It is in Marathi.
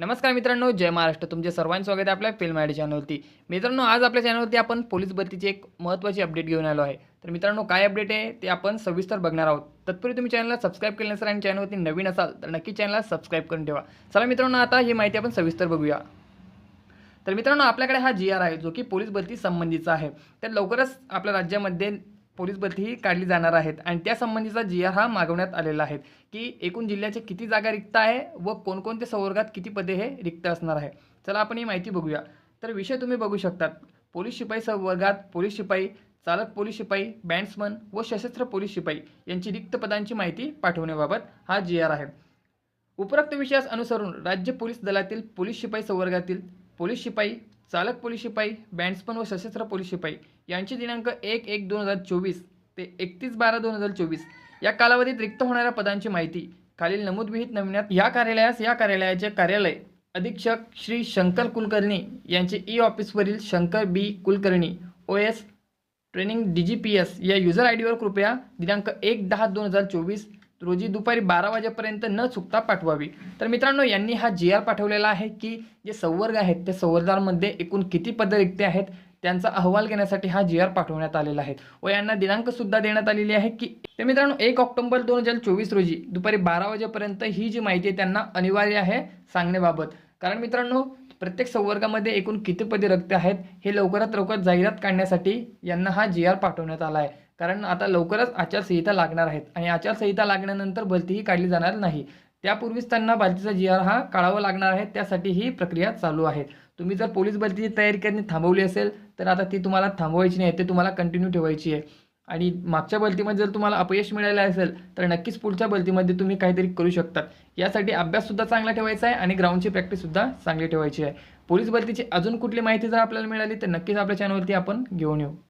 नमस्कार मित्रांनो जय महाराष्ट्र. तुमचे सर्वांचे स्वागत आहे आपल्या फिल्म आयडी चॅनलवरती मित्रांनो आज आपल्या चॅनलवरती आपण पोलीस भरतीची एक महत्त्वाची अपडेट घेऊन आलो आहे. तर मित्रांनो काय अपडेट आहे ते आपण सविस्तर बघणार आहोत. तत्पूर्वी तुम्ही चॅनलला सबस्क्राईब केलं नसेल आणि चॅनलवरती नवीन असाल तर नक्की चॅनलला सबस्क्राईब करून ठेवा. चला मित्रांनो आता ही माहिती आपण सविस्तर बघूया. तर मित्रांनो आपल्याकडे हा जी आर आहे जो की पोलीस भरती संबंधीचा आहे. तर लवकरच आपल्या राज्यामध्ये पोलीस भरतीही काढली जाणार आहेत. आणि त्यासंबंधीचा जी आर हा मागवण्यात आलेला आहे की एकूण जिल्ह्याच्या किती जागा रिक्त आहे व कोणकोणत्या संवर्गात किती पदे हे रिक्त असणार आहे. चला आपण ही माहिती बघूया. तर विषय तुम्ही बघू शकतात. पोलीस शिपाई संवर्गात पोलीस शिपाई चालक पोलीस शिपाई बँड्समन व सशस्त्र पोलीस शिपाई यांची रिक्त पदांची माहिती पाठवण्याबाबत हा जी आर आहे. उपरोक्त विषयास अनुसरून राज्य पोलीस दलातील पोलीस शिपाई संवर्गातील पोलीस शिपाई चालक पोलीस शिपाई बँड्समन व सशस्त्र पोलीस शिपाई यांची दिनांक एक एक दोन हजार चोवीस ते एकतीस बारा दोन हजार चोवीस या कालावधीत रिक्त होणाऱ्या पदांची माहिती खालील नमूद विहित नमुन्यात या कार्यालयास या कार्यालयाचे कार्यालय अधीक्षक श्री शंकर कुलकर्णी यांचे E ऑफिसवरील Shankar B Kulkarni O S training D G P S या युजर आय डीवर कृपया दिनांक एक दहा दोन हजार चोवीस रोजी दुपारी बारा वाजेपर्यंत न चुकता पाठवावी. तर मित्रांनो यांनी हा जी आर पाठवलेला आहे की जे संवर्ग आहेत त्या संवर्गांमध्ये एकूण किती पदं रिक्त आहेत त्यांचा अहवाल घेण्यासाठी हा जी आर पाठवण्यात आलेला आहे. व यांना दिनांकसुद्धा देण्यात आलेली आहे की तर मित्रांनो एक ऑक्टोबर दोन हजार चोवीस रोजी दुपारी बारा वाजेपर्यंत ही जी माहिती आहे त्यांना अनिवार्य आहे सांगण्याबाबत. कारण मित्रांनो प्रत्येक संवर्गामध्ये एकूण किती पदे रक्त आहेत हे लवकरात लवकर जाहिरात काढण्यासाठी यांना हा जी आर पाठवण्यात आला आहे. कारण आता लवकरच आचारसंहिता लागणार आहेत आणि आचारसंहिता लागल्यानंतर भरतीही काढली जाणार नाही. त्यापूर्वीच त्यांना भरतीचा जी आर हा काढावा लागणार आहे त्यासाठी ही प्रक्रिया चालू आहे. तुम्ही जर पोलीस भरतीची तयारी करणे थांबवली असेल तर आता ती तुम्हाला थांबवायची नाही ते तुम्हाला कंटिन्यू ठेवायची आहे. आणि मागच्या भरतीमध्ये जर तुम्हाला अपयश मिळालं असेल तर नक्कीच पुढच्या भरतीमध्ये तुम्ही काहीतरी करू शकतात यासाठी अभ्याससुद्धा चांगला ठेवायचा आहे आणि ग्राउंडची प्रॅक्टिससुद्धा चांगली ठेवायची आहे. पोलीस भरतीची अजून कुठली माहिती जर आपल्याला मिळाली तर नक्कीच आपल्या चॅनलवरती आपण घेऊन येऊ.